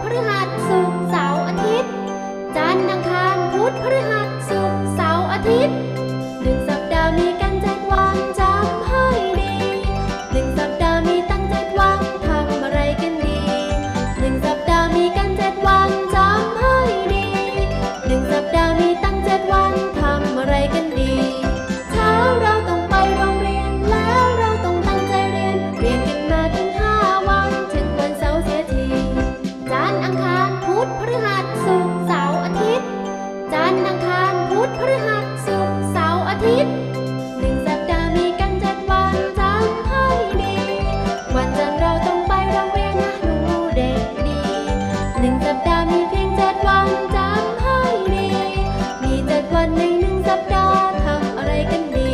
พฤหัส หนึ่งสัปดาห์มีเพีงเจ็ดวันจำให้ดี มีเจ็ดวันในหนึ่งสัปดาห์ทำอะไรกันดี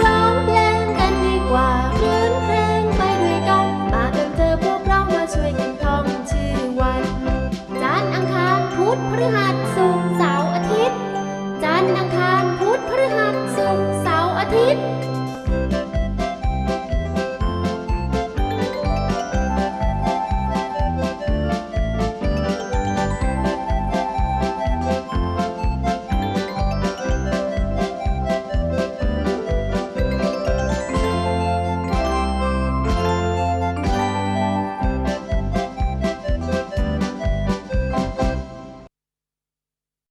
ร้องเพลงกันดีกว่าคลื่นเพลงไปด้วยกัน มากันเจอพวกเรามาช่วยกันท่องชื่อวัน จันทร์อังคารพุธพฤหัสศุกร์เสาร์อาทิตย์ จันทร์อังคารพุธพฤหัสศุกร์เสาร์อาทิตย์